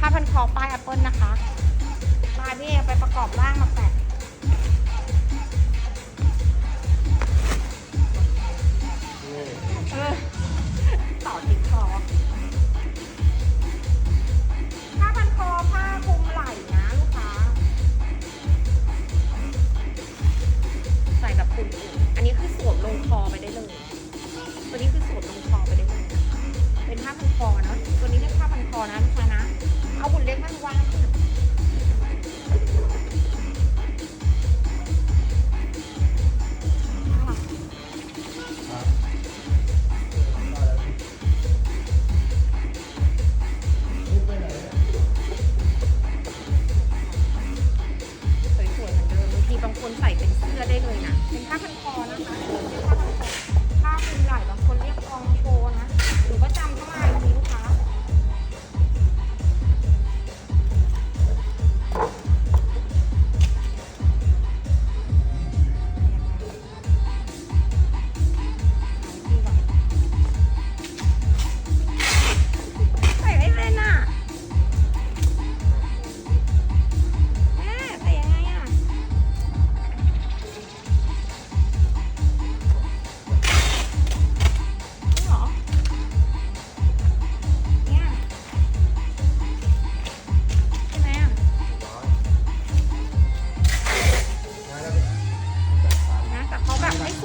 ผ้าพันคอป้ายแอปเปิลนะคะป้ายพี่เอไปประกอบร่างมาแปะ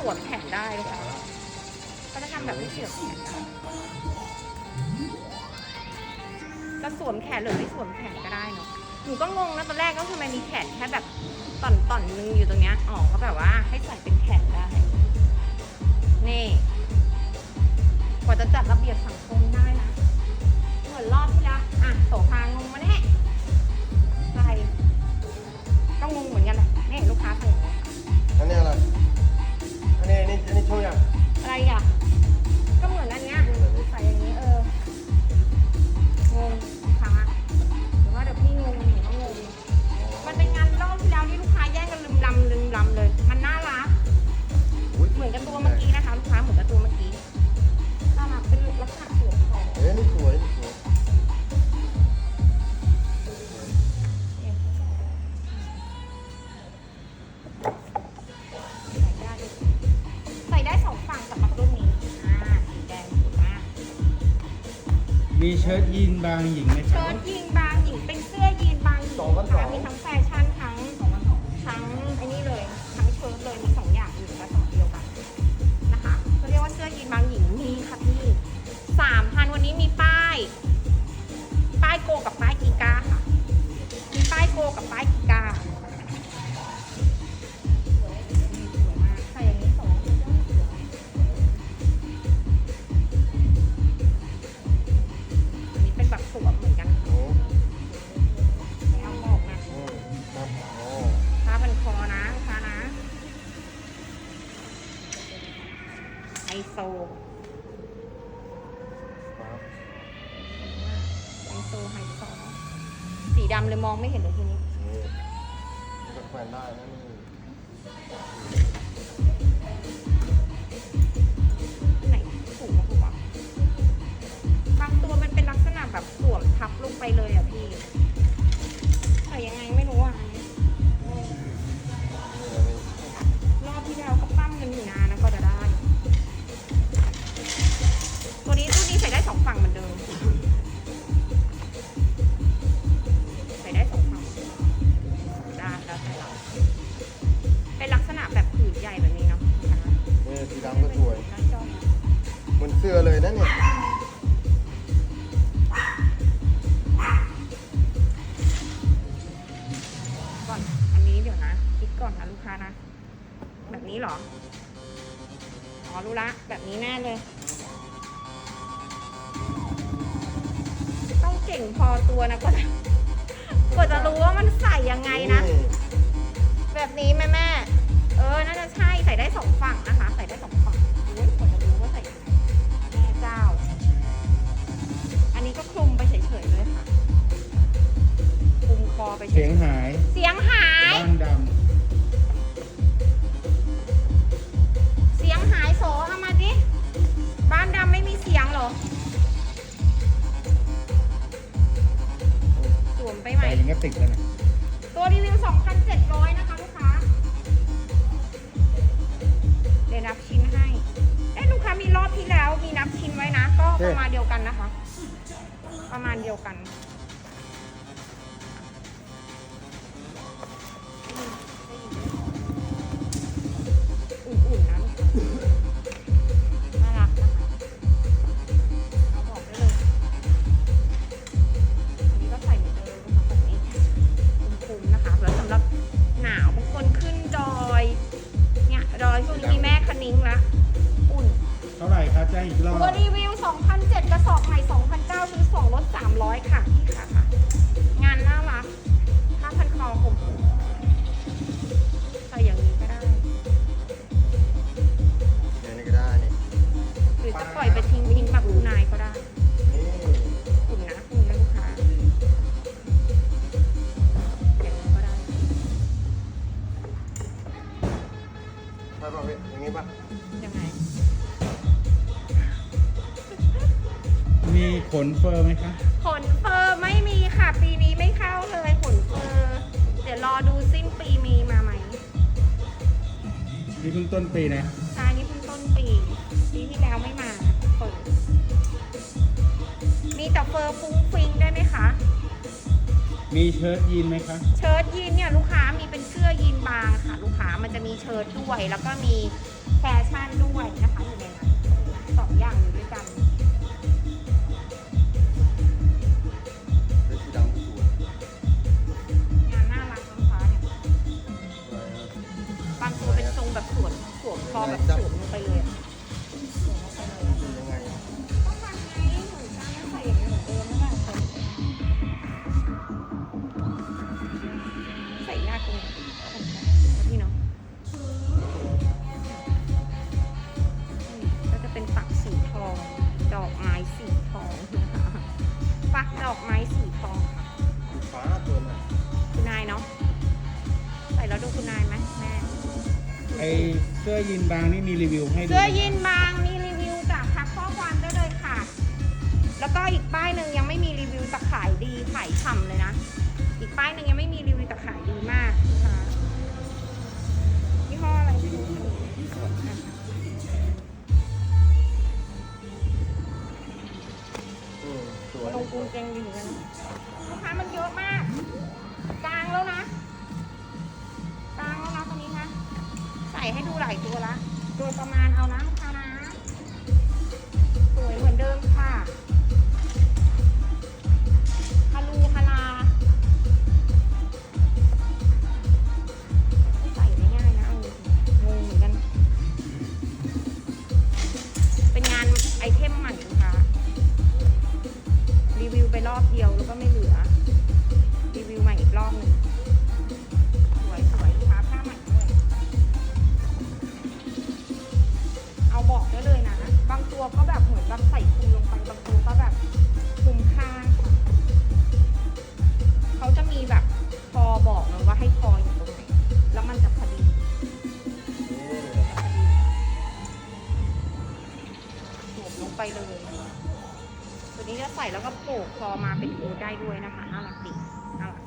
วมแขนได้เลยค่ะเขาจะทำแบบไม่เสวมแขนได้จะสวมแขนหรือไม่สวมแขนก็ได้เนาะหนูก็งงนะตอนแรกก็คือมันมีแขนแค่แบบต่อนต่อนนึงอยู่ตรงเนี้ยอ๋อเขาแบบว่าให้ใส่เป็นแขนได้ นี่กว่าจะจัดระเบียบสังคมได้นะเหมือนรอบที่แล้วอะโสภางงมาแน่ ชิ้ตยีนบางหญิงไหมครัเชิ้บตยิง โซครับไฮโซไฮโซสีดำเลยมองไม่เห็นเลยทีนี้นี่นี่ก็แขวนได้นะนี่ไหนถูกมาถูกอะบางตัวมันเป็นลักษณะแบบสวมทับลงไปเลยอะพี่ใส่ยังไงไม่ ค้านะ แบบนี้เหรอ อ๋อ รู้ละ แบบนี้แน่เลย ต้องเก่งพอตัวนะกว่าจะกว่าจะรู้ว่ามันใส่ยังไงนะ แบบนี้แม่แม่ เออ น่าจะใช่ใส่ได้สองฝั่งนะคะ ใส่ได้สองฝั่งเฮ้ยกว่าจะรู้ว่าใส่ยังไงแม่เจ้า อันนี้ก็คลุมไปเฉยๆเลยค่ะ คลุมคอไปเฉเสียยงหาย ๆเสียงหา ประมาณเดียวกันนะคะ ประมาณเดียวกันอุ่นๆนะลูกค้าน่ารักนะคะเอาบอกได้เลยอันนี้ก็ใส่เหมือนเดิมนะคะแบบนี้คุ้มๆนะคะแล้วสำหรับหนาวบางคนขึ้นดอย เนี่ยดอยช่วงนี้มีแม่คณิ้งละอุ่น เท่าไหร่คะแจ้งอีกรอบ ตัวรีวิว2,007 อย่างงี้ป่ะยังไง มีขนเฟอร์ไหมคะ ขนเฟอร์ไม่มีค่ะ ปีนี้ไม่เข้าเลยขนเฟอร์ เดี๋ยวรอดูสิ้นปีมีมาไหมนี่เพิ่งต้นปีนะ ใช่นี่เพิ่งต้นปีปีที่แล้วไม่มาเปิดมีแต่เฟอร์ฟุ้ง มีเชิ้ตยีนไหมคะ เชิ้ตยีนเนี่ยลูกค้ามีเป็นเสื้อยีนบางค่ะ ลูกค้ามันจะมีเชิ้ตด้วย แล้วก็มีแฟชั่นด้วยนะคะอยู่ในนั้นสองอย่างอยู่ด้วยกันงานน่ารักนะคะเนี่ยบางตัวเป็นทรงแบบสวมสวมคอแบบสวมลงไปเลยอะ เสื้อยีนบางนี่มีรีวิวให้ดูเสื้อยีนบางมีรีวิวจากทักข้อความได้เลยค่ะ แล้วก็อีกป้ายหนึ่งยังไม่มีรีวิวแต่ขายดีขายฉ่ำเลยนะ อีกป้ายหนึ่งยังไม่มีรีวิวแต่ขายดีมากนะคะยี่ห้ออะไรไม่รู้สวยนะคะอืมสวยลงกรุงเกงดีเหมือนกันลูกค้ามันเยอะมาก โดยประมาณเอานะลูกค้านะสวยเหมือนเดิมค่ะฮารูฮาลาใส่ไม่ง่ายนะเอางงเหมือนกัน เป็นงานไอเทมใหม่ลูกค้ารีวิวไปรอบเดียวแล้วก็ไม่ ลงไปเลย ตัวนี้จะใส่แล้วก็โปกคอมาเป็นอูได้ด้วยนะคะน่ารักดีน่ารัก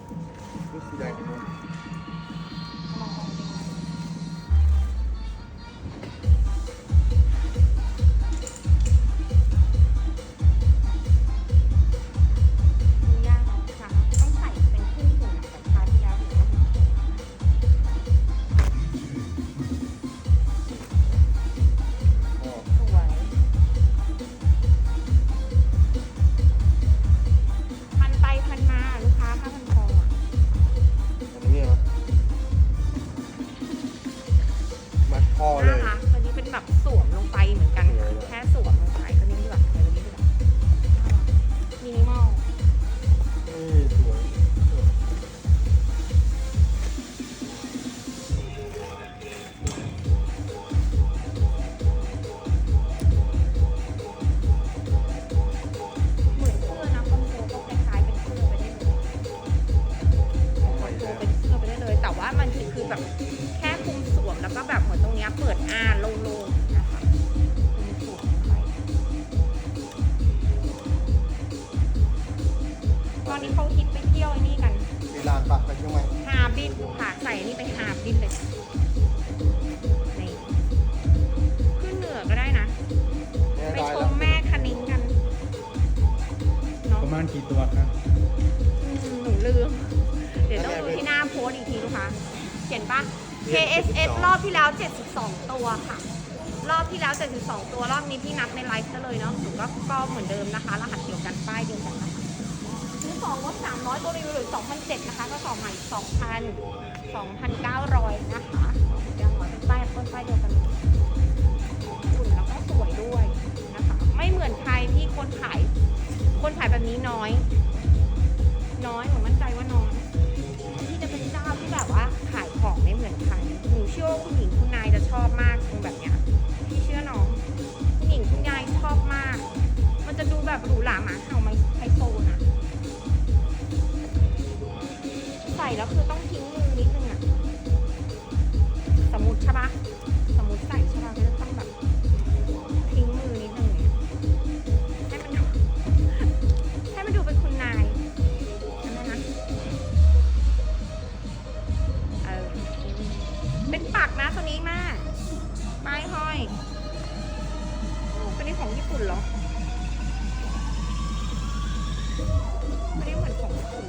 คิดไปเที่ยวนี่กัน มีลานปะไปเชียงใหม่าบินผาใส่นี่ไปหาบินเลยขึ้นเหนือก็ได้นะไปชมแม่คณิ้งกันเนาะประมาณกี่ตัวครับหนูลืม เดี๋ยวต้องดูที่หน้าโพสอีกทีลูกค้าเขียนป่ะ KSS รอบที่แล้ว 72 ตัวค่ะ รอบที่แล้ว 72 ตัวรอบนี้พี่นับในไลฟ์ซะเลยเนาะหนูก็ก็เหมือนเดิมนะคะ รหัสเดียวกันป้ายเดียวกันนะคะ สองลด300ตัวรีวิวเหลือสองพันเจ็ดนะคะก็สองใหม่2,000 2,900นะคะ2,900เป็นป้ายต้นป้ายเดียวกันอุ่นแล้วก็สวยด้วยนะคะ ไม่เหมือนใครที่คนขาย คนขายแบบนี้น้อย น้อยผมมั่นใจว่าน้อย ป็นนี่ของญี่ปุ่นเหรอตัวนี้เหมือนของญี่ปุ่น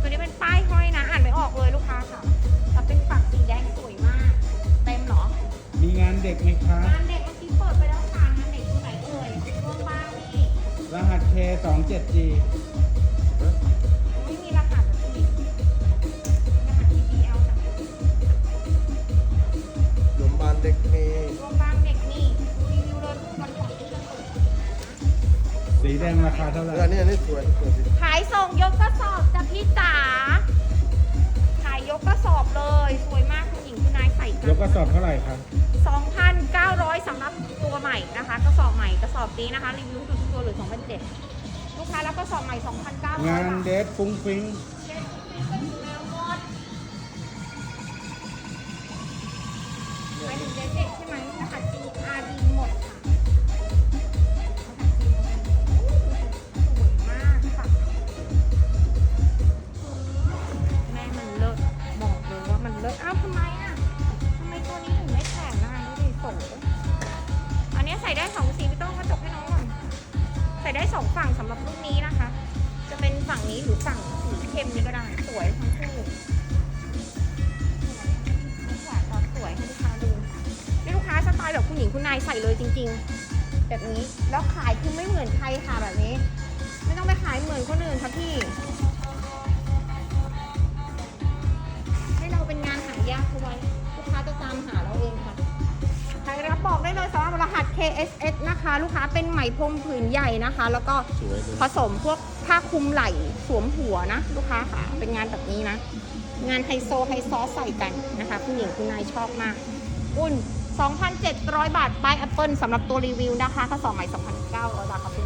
ตัวนี้เป็นป้ายห้อยนะ อ่านไม่ออกเลยลูกค้าค่ะแต่เป็นปักสีแดงสวยมาก เต็มเหรอ มีงานเด็กไหมคะงานเด็กเมื่อกี้เปิดไปแล้วค่ะงานเด็กที่ไหนเอ่ยช่วงบ้างนี่รหัส K 2 7 G ไม่มีรหั สีแดงราคาเท่าไหร่อันนี้อันนี้สวยสวยสิขายส่งยกกระสอบจ้ะพี่จ๋า ขายยกกระสอบเลย สวยมากคุณหญิงคุณนายใส่กันยกกระสอบเท่าไหร่ครับ2,900สำหรับตัวใหม่นะคะ กระสอบใหม่กระสอบนี้นะคะ รีวิวให้ดูทุกตัวเหรือ2,700ลูกค้าแล้วกระสอบใหม่2,900งานบาทเดทฟุ้งฟิ้ง แบบนี้แล้วขายคือไม่เหมือนใครค่ะแบบนี้ ไม่ต้องไปขายเหมือนคนอื่นค่ะพี่ ให้เราเป็นงานหายากเอาไว้ลูกค้าจะตามหาเราเองค่ะใครรับบอกได้เลยสำหรับรหัส KSS นะคะ ลูกค้าเป็นไหมพรมผืนใหญ่นะคะ แล้วก็สวยเลยผสมพวกผ้าคลุมไหล่สวมหัวนะ ลูกค้าค่ะเป็นงานแบบนี้นะ งานไฮโซไฮซอสใส่กันนะคะคุณหญิงคุณนายชอบมากอุ่น 2,700 บาทป้ายแอปเปิลสำหรับตัวรีวิวนะคะ ถ้าสองใหม่2,900บาทขอบคุณค่ะ